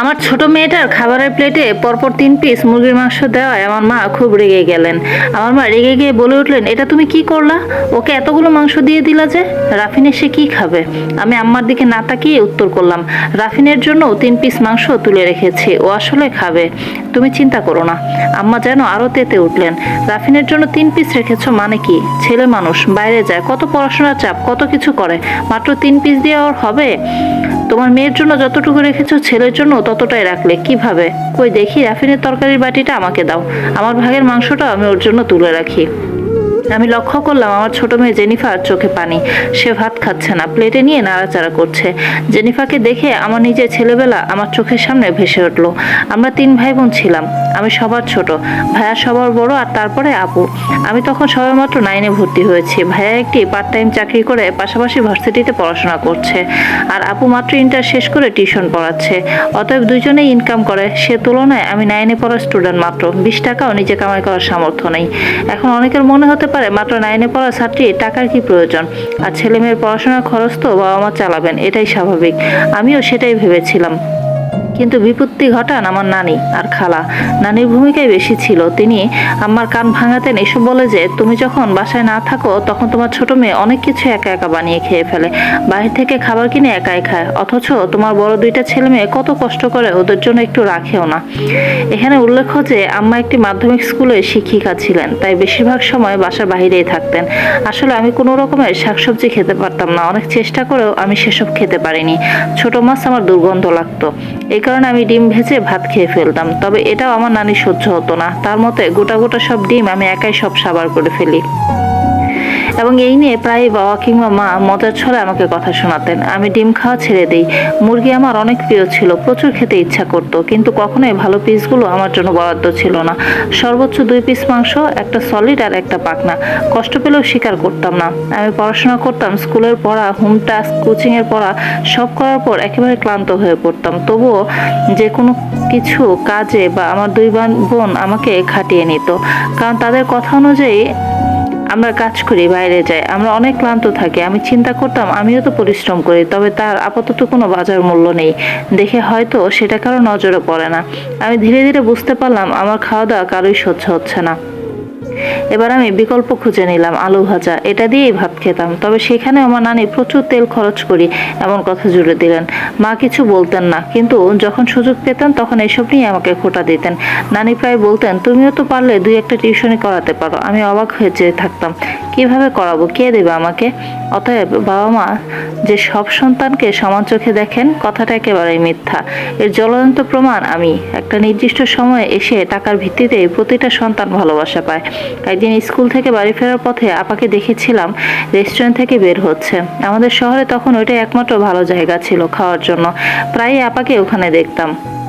আমার ছোট মেয়েটার খাবারের প্লেটে পরপর তিন পিস মুরগির মাংস দেওয়ায় আমার মা খুব রেগে গেলেন। আমার মা রেগে গিয়ে বলে উঠলেন, এটা তুমি কি করলা? ওকে এতগুলো মাংস দিয়ে দিলা যে, রাফিনে সে কি খাবে? আমি আম্মার দিকে না তাকিয়ে উত্তর করলাম, রাফিনের জন্য তিন পিস মাংস তুলে রেখেছি, ও আসলে খাবে। তুমি চিন্তা করো না। আম্মা যেন আরও তেতে উঠলেন, রাফিনের জন্য তিন পিস রেখেছ মানে কি? ছেলে মানুষ, বাইরে যায়, কত পড়াশোনার চাপ, কত কিছু করে, মাত্র তিন পিস দিয়ে ওর হবে? তোমার মেয়ের জন্য যতটুকু রেখেছো, ছেলের জন্য ততটাই রাখলে? কীভাবে? কই দেখি, রাফিনের তরকারির বাটিটা আমাকে দাও। আমার ভাগের মাংসটা আমি ওর জন্য তুলে রাখি। আমি লক্ষ্য করলাম আমার ছোট মেয়ে জেনিফার চোখে পানি। সে ভাত খাচ্ছে না, প্লেটে নিয়ে নাড়াচাড়া করছে। জেনিফাকে দেখে আমার নিজের ছেলেবেলা আমার চোখের সামনে ভেসে উঠল। আমরা তিন ভাই বোন ছিলাম, আমি সবার ছোট, ভাইয়া সবার বড় আর তারপরে আপু। আমি তখন সবেমাত্র নাইনে ভর্তি হয়েছি, ভাইয়া একটি পার্ট টাইম চাকরি করে পাশাপাশি ভার্সিটিতে পড়াশোনা করছে। আর আপু মাত্র ইন্টার শেষ করে টিউশন পড়াচ্ছে, অতএব দুজনেই ইনকাম করে। সে তুলনায় আমি নাইনে পড়া স্টুডেন্ট মাত্র, বিশ টাকাও নিজে কামাই করার সামর্থ্য নেই। এখন অনেকের মনে হতে পারে মাত্র নাইনে পড়া ছাত্রী, টাকার কি প্রয়োজন? আর ছেলে মেয়ের পড়াশোনার খরচ তো বাবা মা চালাবেন, এটাই স্বাভাবিক। আমিও সেটাই ভেবেছিলাম। কিন্তু বিপত্তি ঘটান আমার নানি আর খালা। নানির ভূমিকাই বেশি ছিল। তিনি আমার কান ভাঙাতেন এসব বলে যে, তুমি যখন বাসায় না থাকো, তখন তোমার ছোট মেয়ে অনেক কিছু একা একা বানিয়ে খেয়ে ফেলে। বাইরে থেকে খাবার কিনে একাই খায়। অথচ তোমার বড় দুইটা ছেলে মেয়ে কত কষ্ট করে ওদের জন্য একটু রাখেও না। এখানে উল্লেখ্য যে, আম্মা একটি মাধ্যমিক স্কুলে শিক্ষিকা ছিলেন, তাই বেশিরভাগ সময় বাসার বাইরেই থাকতেন। আসলে আমি কোনো রকমের শাকসবজি খেতে পারতাম না। অনেক চেষ্টা করেও আমি সেসব খেতে পারিনি। ছোট মাছ আমার দুর্গন্ধ লাগতো। এই কারণে আমি ডিম ভেজে ভাত খেয়ে ফেলতাম। তবে এটাও আমার নানি সহ্য হতো না। তার মতে গোটা গোটা সব ডিম আমি একাই সব সাবার করে ফেলি। এবং এই নিয়ে প্রায় বাবা কিংবা মা মজার ছলে আমাকে কথা শোনাতেন। আমি ডিম খাওয়া ছেড়ে দিই। মুরগি আমার অনেক প্রিয় ছিল, প্রচুর খেতে ইচ্ছা করতো, কিন্তু কখনোই ভালো পিসগুলো আমার জন্য বরাদ্দ ছিল না। সর্বোচ্চ দুই পিস মাংস, একটা সলিড আর একটা পাকনা কষ্ট পেলেও স্বীকার করতাম না। আমি পড়াশোনা করতাম, স্কুলের পড়া হোম টাস্ক কোচিংয়ের পড়া, সব করার পর একেবারে ক্লান্ত হয়ে পড়তাম। তবুও যে কোনো কিছু কাজে বা আমার দুই বান- আমাকে খাটিয়ে নিত। কারণ তাদের কথা অনুযায়ী আমরা কাজ করি, বাইরে যাই, আমরা অনেক ক্লান্ত থাকি, আমি চিন্তা করতাম, আমিও তো পরিশ্রম করি, তবে তার আপাতত কোনো বাজার মূল্য নেই। দেখে হয়তো সেটা কারও নজরে পড়ে না। আমি ধীরে ধীরে বুঝতে পারলাম, আমার খাওয়া দাওয়া কারোই সহ্য হচ্ছে না। এবার আমি বিকল্প খুঁজে নিলাম আলু ভাজা। এটা দিয়েই ভাত খেতাম। তবে সেখানে আমার নানি প্রচুর তেল খরচ করি, এমন কথা জুড়ে দিলেন। মা কিছু বলতেন না, কিন্তু যখন সুযোগ পেতেন তখন এসব নিয়ে আমাকে খোটা দিতেন। নানি প্রায় বলতেন, তুমিও তো পারলে দুই একটা টিউশনি করাতে পারো। আমি অবাক হয়ে যেয়ে থাকতাম। কীভাবে করাবো? কে দেবে আমাকে? অতএব বাবা মা যে সব সন্তানকে সমান চোখে দেখেন, কথাটা একেবারেই মিথ্যা। এর জ্বলন্ত প্রমাণ আমি। একটা নির্দিষ্ট সময়ে এসে টাকার ভিত্তিতে প্রতিটা সন্তান ভালোবাসা পায়। একদিন স্কুল থেকে বাড়ি ফেরার পথে আপাকে দেখেছিলাম, রেস্টুরেন্ট থেকে বের হচ্ছে। আমাদের শহরে তখন ওইটাই একমাত্র ভালো জায়গা ছিল খাওয়ার জন্য। প্রায়ই আপাকে ওখানে দেখতাম।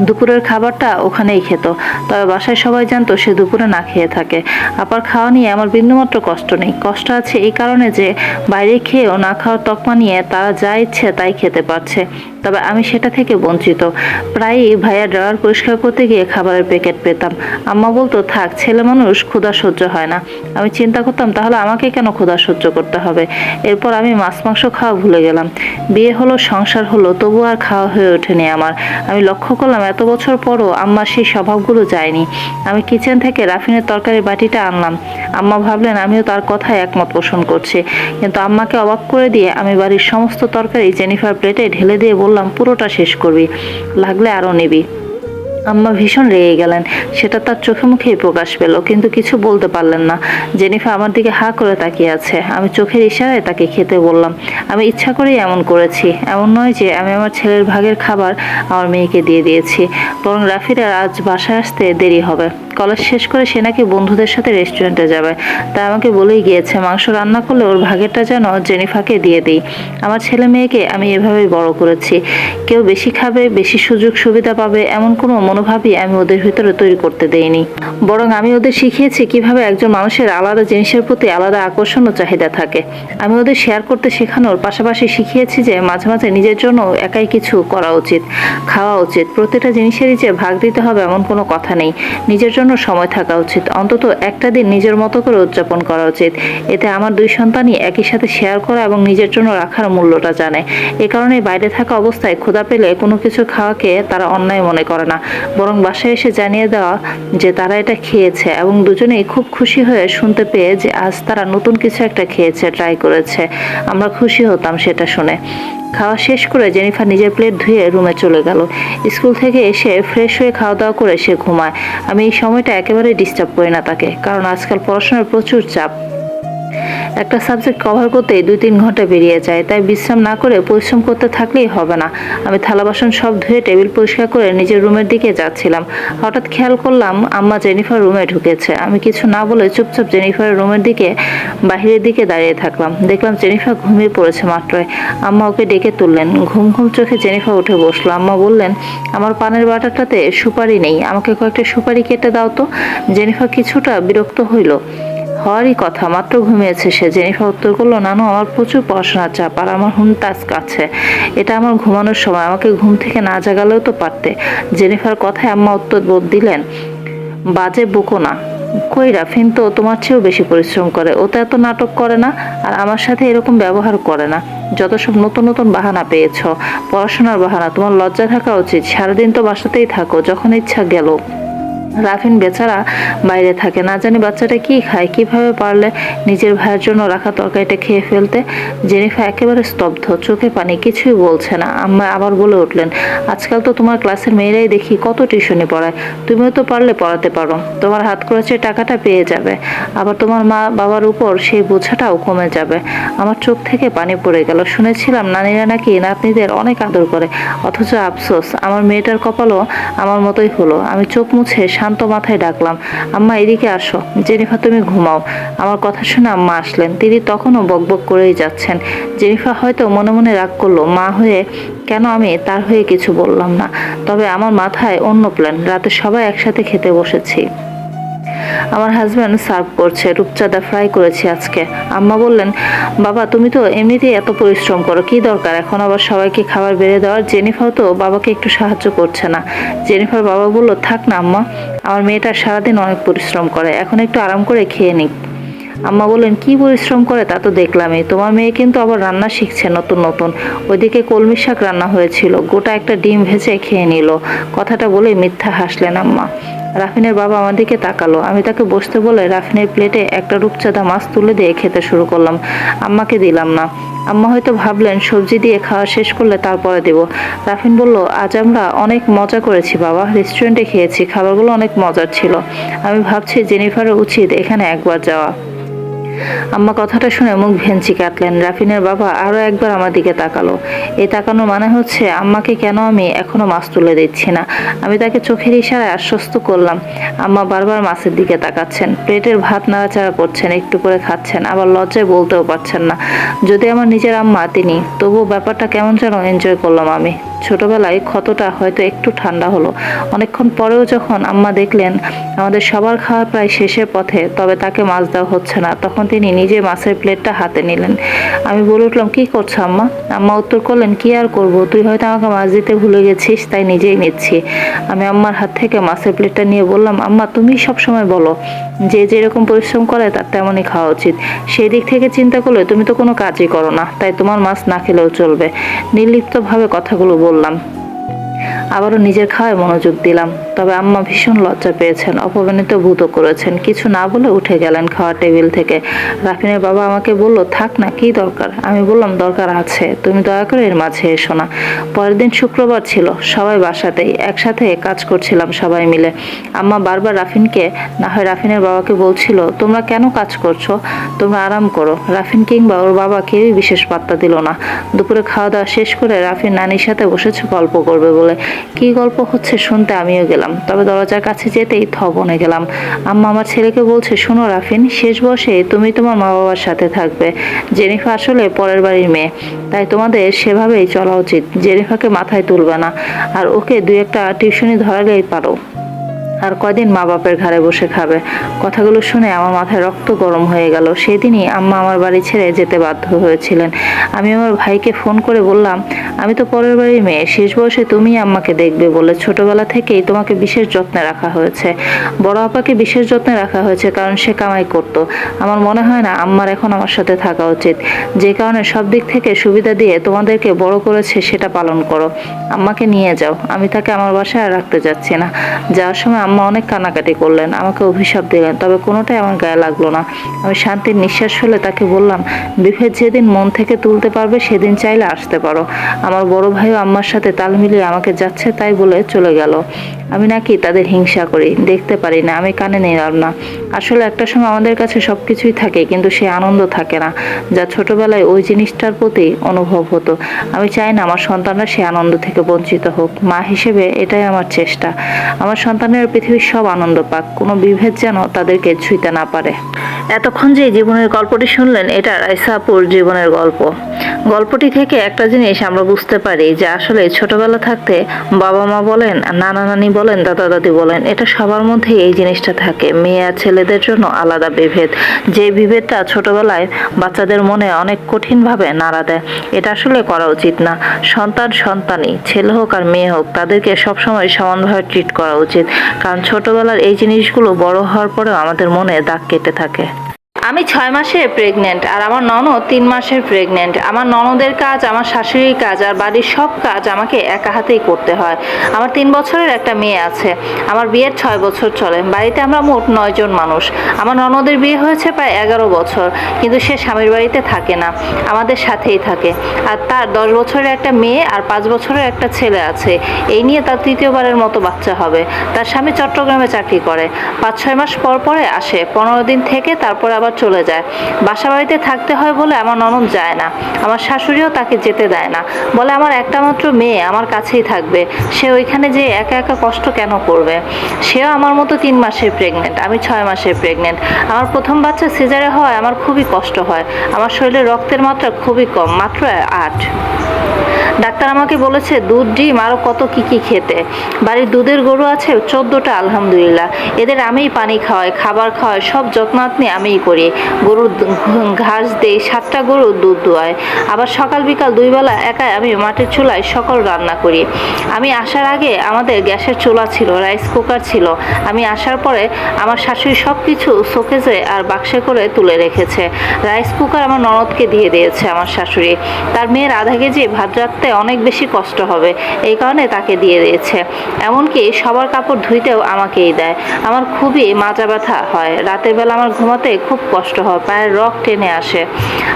দুপুরের খাবারটা ওখানেই খেত। তবে বাসায় সবাই জানতো সে দুপুরে না খেয়ে থাকে। আপার খাওয়া নিয়ে আমার বিন্দুমাত্র কষ্ট নেই। কষ্ট আছে এই কারণে যে বাইরে খেয়েও না খাওয়ার তকমা নিয়ে তারা যা ইচ্ছে তাই খেতে পারছে। তবে আমি সেটা থেকে বঞ্চিত। প্রায়ই ভাইয়া ড্রয়ার পরিষ্কার করতে গিয়ে খাবারের প্যাকেট পেতাম। আম্মা বলতো, থাক, ছেলে মানুষ ক্ষুধা সহ্য হয় না। আমি চিন্তা করতাম, তাহলে আমাকে কেন ক্ষুধা সহ্য করতে হবে? এরপর আমি মাছ, মাংস খাওয়া ভুলে গেলাম। বিয়ে হলো, সংসার হলো, তবু আর খাওয়া হয়ে ওঠেনি আমার। আমি লক্ষ্য করলাম এত বছর পরও আম্মার সেই স্বভাবগুলো যায়নি আমি কিচেন থেকে রাফিনের তরকারি বাটিটা আনলাম। আম্মা ভাবলেন আমিও তার কথায় একমত পোষণ করছি। কিন্তু আম্মাকে অবাক করে দিয়ে আমি বাড়ির সমস্ত তরকারি জেনিফার প্লেটে ঢেলে দিয়ে বললাম, পুরোটা শেষ করবি। লাগলে আরও নিবি। আম্মা ভীষণ রেগে গেলেন। সেটা তার চোখে মুখেই প্রকাশ পেল, কিন্তু কিছু বলতে পারলেন না। জেনিফা আমার দিকে হা করে তাকিয়ে আছে। আমি চোখের ইশারায় তাকে খেতে বললাম, আমি ইচ্ছা করেই এমন করেছি। এমন নয় যে আমি আমার ছেলের ভাগের খাবার আমার মেয়েকে দিয়ে দিয়েছি। বরং রাফিরা আজ বাসায় আসতে দেরি হবে। কলেজ শেষ করে সে নাকি বন্ধুদের সাথে রেস্টুরেন্টে যাবে। তাই আমাকে বলেই গিয়েছে, মাংস রান্না করলে ওর ভাগেরটা যেন জেনিফাকে দিয়ে দিই। আমার ছেলে মেয়েকে আমি এভাবেই বড় করেছি। কেউ বেশি খাবে, বেশি সুযোগ সুবিধা পাবে, এমন কোনো মনোভাবই আমি ওদের ভিতরে তৈরি করতে দেইনি। বরং আমি ওদের শিখিয়েছি কীভাবে একজন মানুষের আলাদা জিনিসের প্রতি আলাদা আকর্ষণ ও চাহিদা থাকে। আমি ওদের শেয়ার করতে শেখানোর পাশাপাশি শিখিয়েছি যে মাঝে মাঝে নিজের জন্য একাই কিছু করা উচিত, খাওয়া উচিত। প্রতিটা জিনিসেরই যে ভাগ দিতে হবে এমন কোনো কথা নেই। নিজের জন্য জন্য সময় থাকা উচিত। অন্তত একটা দিন নিজের মতো করে উদযাপন করা উচিত। এতে আমার দুই সন্তানই একই সাথে শেয়ার করা এবং নিজের জন্য রাখার মূল্যটা জানে। এ কারণে বাইরে থাকা অবস্থায় ক্ষুধা পেলে কোনো কিছু খাওয়াকে তারা অন্যায় মনে করে না। বরং বাসায় এসে জানিয়ে দেওয়া যে তারা এটা খেয়েছে এবং দুজনেই খুব খুশি হয়ে শুনতে পেয়ে যে আজ তারা নতুন কিছু একটা খেয়েছে ট্রাই করেছে। আমরা খুশি হতাম সেটা শুনে। খাওয়া শেষ করে জেনিফার নিজের প্লেট ধুয়ে রুমে চলে গেল। স্কুল থেকে এসে ফ্রেশ হয়ে খাওয়া দাওয়া করে সে ঘুমায়। আমি এই সময়টা একেবারেই ডিস্টার্ব করি না তাকে, কারণ আজকাল পড়াশোনার প্রচুর চাপ। একটা সাবজেক্ট কভার করতে দুই তিন ঘণ্টা বেরিয়ে যায়। তাই বিশ্রাম না করে পরিশ্রম করতে থাকলেই হবে না। আমি থালা বাসন সব ধুয়ে টেবিল পরিষ্কার করে নিজের রুমের দিকে যাচ্ছিলাম। হঠাৎ খেয়াল করলাম আম্মা জেনিফার রুমে ঢুকেছে। আমি কিছু না বলে চুপচাপ জেনিফারের রুমের দিকে, বাহিরের দিকে দাঁড়িয়ে থাকলাম। দেখলাম জেনিফার ঘুমিয়ে পড়েছে মাত্রই। আম্মা ওকে ডেকে তুললেন। ঘুম ঘুম চোখে জেনিফা উঠে বসল। আম্মা বললেন, আমার পানের বাটাটাতে সুপারি নেই। আমাকে কয়েকটা সুপারি কেটে দাও তো। জেনিফা কিছুটা বিরক্ত হইল। হওয়ারই কথা। মাত্র ঘুমিয়েছে সে। জেনিফার উত্তর করল, নানু, আমার প্রচুর পড়াশোনার চাপ আর আমার হুন টাস্ক আছে। এটা আমার ঘুমানোর সময়। আমাকে ঘুম থেকে না জাগালেও তো পারতে। জেনিফার কথায় আম্মা উত্তর বোধ দিলেন, বাজে বকো না। কই রাফিন তো, তোমার চেয়েও বেশি পরিশ্রম করে। ও তো এত নাটক করে না আর আমার সাথে এরকম ব্যবহার করে না। যত সব নতুন নতুন বাহানা পেয়েছ, পড়াশোনার বাহানা, তোমার লজ্জা থাকা উচিত। সারাদিন তো বাসাতেই থাকো, যখন ইচ্ছা গেল। রাফিন বেচারা বাইরে থাকে। না জানি বাচ্চাটা কি খায়, কীভাবে পারলে নিজের ভাইয়ের জন্য রাখা তরকারিটা খেয়ে ফেলতে? জেনিফা একেবারে স্তব্ধ, চোখে পানি, কিছুই বলছে না। আম্মা আবার বলে উঠলেন, আজকাল তো তোমার ক্লাসের মেয়েরাই দেখি কত টিউশনি পড়ায়। তুমিও তো পারলে পড়াতে পারো। তোমার হাত খরচের টাকাটা পেয়ে যাবে। আবার তোমার মা বাবার উপর সেই বোঝাটাও কমে যাবে। আমার চোখ থেকে পানি পড়ে গেল। শুনেছিলাম নানিরা নাকি নাতনিদের অনেক আদর করে। অথচ আফসোস, আমার মেয়েটার কপালও আমার মতোই হলো। আমি চোখ মুছে শান্ত মাথায় ডাকলাম, আম্মা, এদিকে আসো। জেনিফা, তুমি ঘুমাও। আমার কথা শুনে আম্মা আসলেন। তিনি তখনও বকবক করেই যাচ্ছেন। জেনিফা হয়তো মনে মনে রাগ করল, মা হয়ে কেন আমি তার হয়ে কিছু বললাম না? তবে আমার মাথায় অন্য প্ল্যান রাতে সবাই একসাথে খেতে বসেছি। আমার হাজব্যান্ড সার্ভ করছে, রূপচাঁদা ফ্রাই করেছি আজকে। আম্মা বললেন, বাবা, তুমি তো এমনিতেই এত পরিশ্রম করো, কি দরকার? এখন আবার সবাইকে খাবার বেড়ে দেওয়ার জেনিফার তো বাবাকে একটু সাহায্য করছে না। জেনিফার বাবা বলল, থাক না আম্মা, আমার মেয়েটা সারাদিন অনেক পরিশ্রম করে, এখন একটু আরাম করে খেয়ে নিক। আম্মা বললেন, কি পরিশ্রম করে তা তো দেখলামই, তোমার মেয়ে কিন্তু আবার রান্না শিখছে নতুন নতুন। ওইদিকে কলমি শাক রান্না হয়েছিল, গোটা একটা ডিম ভেজে খেয়ে নিল। কথাটা বলে মিথ্যা হাসলেন আম্মা। রাফিনের বাবা আমার দিকে তাকালো। আমি তাকে বসতে বলে রাফিনের প্লেটে একটা রূপচাঁদা মাছ তুলে দিয়ে খেতে শুরু করলাম। আম্মাকে দিলাম না। আম্মা হয়তো ভাবলেন, সবজি দিয়ে খাওয়া শেষ করলে তারপরে দেব। রাফিন বলল, আজ আমরা অনেক মজা করেছি বাবা। রেস্টুরেন্টে খেয়েছি, খাবারগুলো অনেক মজার ছিল। আমি ভাবছি জেনিফারের উচিত এখানে একবার যাওয়া। আম্মা কথাটা শুনে মুখ ভেঞ্চি কাটলেন। রাফিনের বাবা আরও একবার আমার দিকে তাকালো। এই তাকানোর মানে হচ্ছে, আম্মাকে কেন আমি এখনও মাছ তুলে দিচ্ছি না? আমি তাকে চোখের ইশারায় আশ্বস্ত করলাম। আম্মা বারবার মাছের দিকে তাকাচ্ছেন। প্লেটের ভাত নাড়াচাড়া করছেন, একটু করে খাচ্ছেন, আবার লজ্জায় বলতেও পারছেন না। যদি আমার নিজের আম্মা, তিনি, তবুও ব্যাপারটা কেমন যেন এনজয় করলাম আমি। ছোটবেলায় ক্ষতটা হয়তো একটু ঠান্ডা হলো। অনেকক্ষণ পরেও যখন আম্মা দেখলেন, আমাদের সবার খাওয়া প্রায় শেষের পথে, তবে তাকে মাছ দেওয়া হচ্ছে না। তখন তিনি নিজে মাছের প্লেটটা হাতে নিলেন। আমি বলে উঠলাম, কী করছ আম্মা? আম্মা উত্তর করলেন, কী আর করব? তুই হয়তো আমাকে মাছ দিতে ভুলে গেছিস, তাই নিজেই নিচ্ছি। আমি আম্মার হাত থেকে মাছের প্লেটটা নিয়ে বললাম, আম্মা, তুমি সব সময় বলো, যে যেরকম পরিশ্রম করে, তার তেমনই খাওয়া উচিত। সেই দিক থেকে চিন্তা করলে তুমি তো কোনো কাজই করো না, তাই তোমার মাছ না খেলেও চলবে। নির্লিপ্তভাবে কথাগুলো বললাম। আবারও নিজের খাওয়ায় মনোযোগ দিলাম। তবে আম্মা ভীষণ লজ্জা পেয়েছেন, অপমানিত ভূত করেছেন। কিছু না বলে উঠে গেলেন খাওয়ার টেবিল থেকে। রাফিনের বাবা আমাকে বলল, থাক না, কি দরকার? আমি বললাম, দরকার আছে, তুমি দয়া করে এর মাঝে এসো না। পরের দিন শুক্রবার ছিল, সবাই বাসাতেই একসাথে কাজ করছিলাম সবাই মিলে। আম্মা বারবার রাফিনকে, না হয় রাফিনের বাবাকে বলছিল, তোমরা কেন কাজ করছ? তোমরা আরাম করো। রাফিন কিংবা ওর বাবা কেউই বিশেষ পাত্তা দিল না। দুপুরে খাওয়া দাওয়া শেষ করে রাফিন নানির সাথে বসেছে, গল্প করবে বলে। কি গল্প হচ্ছে শুনতে? আমিও গেলাম। তবে দরজার কাছে যেতেই থবনে গেলাম। আম্মা আমার ছেলেকে বলছে, শোনো রাফিন, শেষ বসে তুমি তোমার মা বাবার সাথে থাকবে। জেনিফা আসলে পরের বাড়ির মেয়ে। তাই তোমাদের সেভাবেই চলা উচিত। জেনিফাকে মাথায় তুলবে না। আর ওকে দু একটা টিউশনি ধরালেই পারো। আর কয়দিন মা বাপের ঘাড়ে বসে খাবে? কথাগুলো শুনে আমার মাথায় রক্ত গরম হয়ে গেল। সেদিনই আম্মা আমার বাড়ি ছেড়ে যেতে বাধ্য হয়েছিলেন। আমি আমার ভাইকে ফোন করে বললাম, আমি তো পরের বাড়ির মেয়ে, শেষ বয়সে তুমি আম্মাকে দেখবে বলে ছোটবেলা থেকেই তোমাকে বিশেষ যত্নে রাখা হয়েছে। বড় আপাকে বিশেষ যত্নে রাখা হয়েছে কারণ সে কামাই করত। আমার মনে হয় না আম্মার এখন আমার সাথে থাকা উচিত। যে কারণে সব দিক থেকে সুবিধা দিয়ে তোমাদেরকে বড় করেছে সেটা পালন করো। আম্মাকে নিয়ে যাও। আমি তাকে আমার বাসায় রাখতে যাচ্ছি না। যাওয়ার সময় আম্মা অনেক কানাকাটি করলেন, আমাকে অভিশাপ দিলেন, তবে কোনোটাই আমার গায়ে লাগল না। আমি শান্তির নিঃশ্বাস ফেলে তাকে বললাম বিভেদ যেদিন মন থেকে তুলতে পারবে, সেদিন চাইলে আসতে পারো। আমার বড় ভাইও আম্মার সাথে তাল মিলিয়ে আমাকে যাচ্ছে তাই বলে চলে গেল। আমি নাকি তাদের হিংসা করি, দেখতে পারি না, আমি কানে নিলাম না। আসলে একটা সময় আমাদের কাছে সব কিছুই থাকে, কিন্তু সে আনন্দ থাকে না, যা ছোটবেলায় ওই জিনিসটার প্রতি অনুভব হতো। আমি চাই না আমার সন্তানরা সে আনন্দ থেকে বঞ্চিত হোক। মা হিসেবে এটাই আমার চেষ্টা। আমার সন্তানের পৃথিবীর সব আনন্দ পাক। কোনো বিভেদ যেন তাদেরকে ছুঁইতে না পারে। এতক্ষণ যে জীবনের গল্পটি শুনলেন, এটা রাইসাপুর জীবনের গল্প। গল্পটি থেকে একটা জিনিস আমরা বুঝতে পারি যে আসলে ছোটবেলা থাকতে বাবা মা বলেন, নানা নানি বলেন, দাদা দাদি বলেন, এটা সবার মধ্যেই এই জিনিসটা থাকে। মেয়ে আর ছেলেদের জন্য আলাদা বিভেদ। যে বিভেদটা ছোটবেলায় বাচ্চাদের মনে অনেক কঠিনভাবে নাড়া দেয়, এটা আসলে করা উচিত না। সন্তান সন্তানই, ছেলে হোক আর মেয়ে হোক, তাদেরকে সবসময় সমানভাবে ট্রিট করা উচিত। কারণ ছোটবেলার এই জিনিসগুলো বড় হওয়ার পরেও আমাদের মনে দাগ কেটে থাকে। আমি ছয় মাসের প্রেগনেন্ট আর আমার ননদ তিন মাসের প্রেগনেন্ট আমার ননদের কাজ, আমার শাশুড়ির কাজ আর বাড়ির সব কাজ আমাকে একা হাতেই করতে হয়। আমার তিন বছরের একটা মেয়ে আছে। আমার বিয়ের ছয় বছর চলে। বাড়িতে আমরা মোট নয়জন মানুষ। আমার ননদের বিয়ে হয়েছে প্রায় এগারো বছর, কিন্তু সে স্বামীর বাড়িতে থাকে না। আমাদের সাথেই থাকে। আর তার দশ বছরের একটা মেয়ে আর পাঁচ বছরের একটা ছেলে আছে। এই নিয়ে তার তৃতীয়বারের মতো বাচ্চা হবে। তার স্বামী চট্টগ্রামে চাকরি করে। পাঁচ ছয় মাস পর পরে আসে। পনেরো দিন থেকে তারপরে আবার চলে যায়। বাসা বাড়িতে থাকতে হয় বলে আমার ননদ যায় না। আমার শাশুড়িও তাকে যেতে দেয় না। বলে আমার একটা মাত্র মেয়ে আমার কাছেই থাকবে। সে ওইখানে যে একা একা কষ্ট কেন করবে? সেও আমার মতো তিন মাসের প্রেগনেন্ট আমি ছয় মাসের প্রেগনেন্ট আমার প্রথম বাচ্চা সিজারে হয় আমার খুবই কষ্ট হয়। আমার শরীরে রক্তের মাত্রা খুবই কম, মাত্র আট। ডাক্তার আমাকে বলেছে, দুধ, ডিম আরও কত কি কি খেতে। বাড়ির দুধের গরু আছে, চোদ্দোটা, আলহামদুলিল্লাহ। এদের আমিই পানি খাওয়াই, খাবার খাওয়াই, সব যত্ন যত্নাত্নি আমিই করি। গরুর ঘাস দেই, সাতটা গরু দুধ দোয়ায় আবার সকাল বিকাল দুই বেলা একাই আমি মাটির চুলায় সকল রান্না করি। আমি আসার আগে আমাদের গ্যাসের চুলা ছিল, রাইস কুকার ছিল। আমি আসার পরে আমার শাশুড়ি সব কিছু শোকেজে আর বাক্সে করে তুলে রেখেছে। রাইস কুকার আমার ননদকে দিয়ে দিয়েছে আমার শাশুড়ি। তার মেয়ের আধা কেজি ভাত রাখতে অনেক বেশি কষ্ট হবে। এই কারণে তাকে দিয়ে দিয়েছে। এমনকি সবার কাপড় ধুইতেও আমাকেই দেয়। আমার খুবই মাজা ব্যথা হয়। রাতের বেলা আমার ঘুমাতে খুব কষ্ট হয়, পায়ের রক টেনে আসে।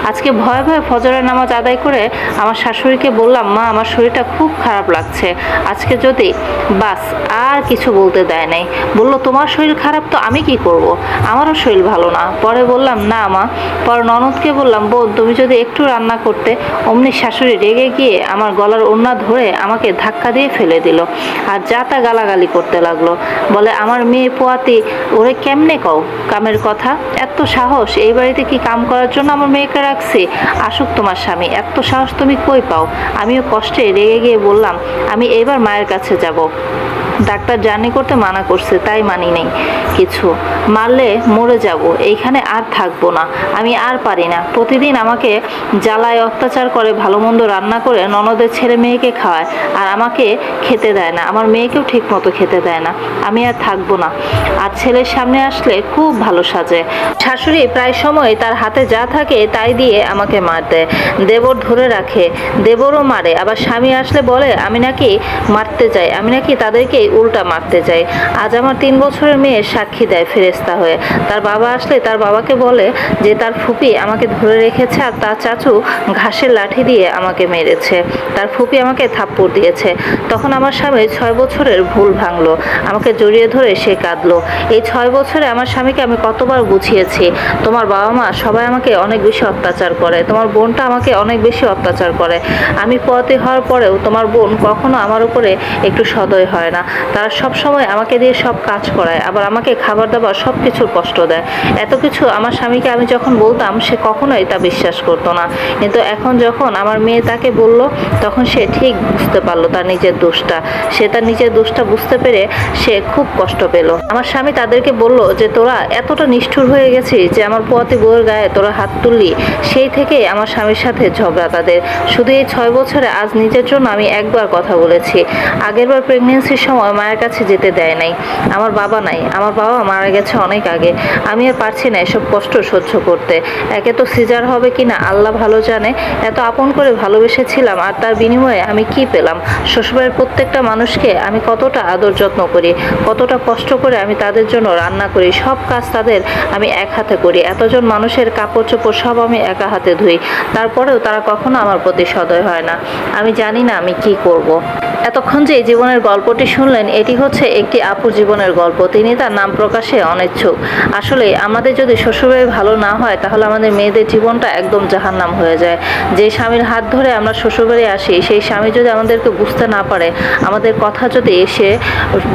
আজকে ভয়ে ভয়ে ফজরের নামাজ আদায় করে আমার শাশুড়িকে বললাম, মা, আমার শরীরটা খুব খারাপ লাগছে। আজকে যদি বাস আর কিছু বলতে দেয় নাই। বলল, তোমার শরীর খারাপ তো আমি কি করব? আমারও শরীর ভালো না। পরে বললাম, না মা। পরে ননদকে বললাম বোন তুমি যদি একটু রান্না করতে। অমনি শাশুড়ি রেগে গিয়ে আমার গলার ওড়না ধরে আমাকে ধাক্কা দিয়ে ফেলে দিল আর যা তা গালাগালি করতে লাগল। বলে, আমার মেয়ে পোয়াতি, ওরে কেমনে কও? কামের কথা? এত সাহস? এই বাড়িতে কি কাম করার জন্য আমার মেয়েকে রাখছি? আসুক তোমার স্বামী, এত সাহস তুমি কই পাও? আমিও কষ্টে রেগে গিয়ে বললাম, আমি এবার মায়ের কাছে যাব। ডাক্তার জার্নি করতে মানা করছে, তাই মানি নেই। কিছু, মারলে মরে যাব, এইখানে আর থাকব না, আমি আর পারি না। প্রতিদিন আমাকে জ্বালায়, অত্যাচার করে, ভালো মন্দ রান্না করে, ননদের ছেলে মেয়েকে খাওয়ায়, আর আমাকে খেতে দেয় না, আমার মেয়েকেও ঠিক মতো খেতে দেয় না, আমি আর থাকব না। আর ছেলের সামনে আসলে খুব ভালো সাজে। শাশুড়ি প্রায় সময় তার হাতে যা থাকে, তাই দিয়ে আমাকে মার দেয়। দেবর ধরে রাখে, দেবরও মারে, আবার স্বামী আসলে বলে, আমি নাকি মারতে যাই, আমি নাকি তাদেরকে উল্টা মারতে যাই আজ আমার তিন বছরের মেয়ে সাক্ষী দেয় ফেরেস্তা হয়ে। তার বাবা আসলে তার বাবাকে বলে যে, তার ফুপি আমাকে ধরে রেখেছে আর তার চাচু ঘাসের লাঠি দিয়ে আমাকে মেরেছে। তার ফুপি আমাকে থাপ্পড় দিয়েছে। তখন আমার স্বামী ছয় বছরের ভুল ভাঙলো। আমাকে জড়িয়ে ধরে সে কাঁদলো। এই ছয় বছরে আমার স্বামীকে আমি কতবার বুঝিয়েছি। তোমার বাবা মা সবাই আমাকে অনেক বেশি অত্যাচার করে। তোমার বোনটা আমাকে অনেক বেশি অত্যাচার করে। আমি পথে হওয়ার পরেও তোমার বোন কখনো আমার উপরে একটু সদয় হয় না। তারা সব সময় আমাকে দিয়ে সব কাজ করায়, আবার আমাকে খাবার দাবার সব কিছুর কষ্ট দেয়। এত কিছু আমার স্বামীকে আমি যখন বলতাম, সে কখনোই তা বিশ্বাস করতো না। কিন্তু এখন যখন আমার মেয়ে তাকে বলল, তখন সে ঠিক বুঝতে পারল তার নিজের দোষটা। সে তার নিজের দোষটা বুঝতে পেরে সে খুব কষ্ট পেল। আমার স্বামী তাদেরকে বলল যে, তোরা এতটা নিষ্ঠুর হয়ে গেছিস যে, আমার পোয়াতে বউয়ের গায়ে তোরা হাত তুললি। সেই থেকে আমার স্বামীর সাথে ঝগড়া তাদের। শুধু এই ছয় বছরে আজ নিজের জন্য আমি একবার কথা বলেছি। আগেরবার প্রেগনেন্সির সময় মায়ের কাছে যেতে দেয় নাই। আমার বাবা নাই। আমার বাবা মারা গেছে অনেক আগে। আমি আর পারছি না এসব কষ্ট সহ্য করতে। একে তো সিজার হবে কি না আল্লাহ ভালো জানে। এত আপন করে ভালোবেসেছিলাম আর তার বিনিময়ে আমি কি পেলাম? শ্বশুরবাড়ির প্রত্যেকটা মানুষকে আমি কতটা আদর যত্ন করি, কতটা কষ্ট করে আমি তাদের জন্য রান্না করি, সব কাজ তাদের আমি এক হাতে করি। এতজন মানুষের কাপড় চোপড় সব আমি একা হাতে ধুই। তারপরেও তারা কখনো আমার প্রতি সদয় হয় না। আমি জানি না আমি কি করব। এতক্ষণ যে জীবনের গল্পটি শুনলেন, এটি হচ্ছে একটি আপুর জীবনের গল্প। তিনি তার নাম প্রকাশে অনিচ্ছুক। আসলে আমাদের যদি শ্বশুরবাড়ি ভালো না হয়, তাহলে আমাদের মেয়েদের জীবনটা একদম জাহান্নাম হয়ে যায়। যে স্বামীর হাত ধরে আমরা শ্বশুরবাড়ি আসি, সেই স্বামী যদি আমাদেরকে বুঝতে না পারে, আমাদের কথা যদি এসে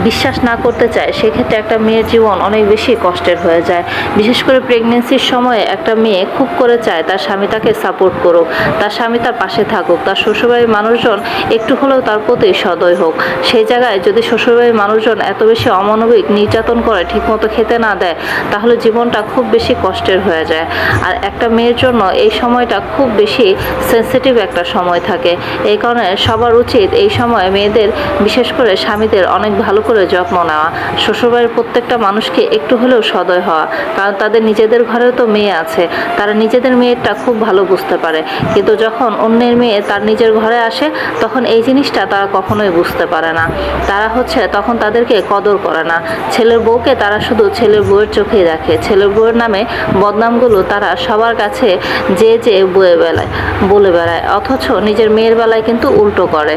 বিশ্বাস না করতে চায়, সেক্ষেত্রে একটা মেয়ের জীবন অনেক বেশি কষ্টের হয়ে যায়। বিশেষ করে প্রেগনেন্সির সময়ে একটা মেয়ে খুব করে চায়, তার স্বামী তাকে সাপোর্ট করুক, তার স্বামী তার পাশে থাকুক, তার শ্বশুরবাড়ির মানুষজন একটু হলেও তার প্রতি সদয় হোক। সেই জায়গায় যদি শ্বশুরবাড়ির মানুষজন এত বেশি অমানবিক নির্যাতন করে ঠিকমতো খেতে না দেয়, তাহলে জীবনটা খুব বেশি কষ্টের হয়ে যায়। আর একটা মেয়ের জন্য এই সময়টা খুব বেশি সেন্সিটিভ একটা সময় থাকে। এই কারণে সবার উচিত এই সময় মেয়েদের, বিশেষ করে স্বামীদের অনেক ভালো করে যত্ন নেওয়া। শ্বশুরবাড়ির প্রত্যেকটা মানুষকে একটু হলেও সদয় হওয়া। কারণ তাদের নিজেদের ঘরেও তো মেয়ে আছে। তারা নিজেদের মেয়েরটা খুব ভালো বুঝতে পারে। কিন্তু যখন অন্যের মেয়ে তার নিজের ঘরে আসে, তখন এই জিনিসটা তারা কখনোই বুঝতে পারে না। তারা হচ্ছে তখন তাদেরকে কদর করে না। ছেলের বউকে তারা শুধু ছেলের বউয়ের চোখেই দেখে। ছেলের বউয়ের নামে বদনামগুলো তারা সবার কাছে যে যে বয়ে বেলায় বলে বেড়ায়। অথচ নিজের মেয়ের বেলায় কিন্তু উল্টো করে।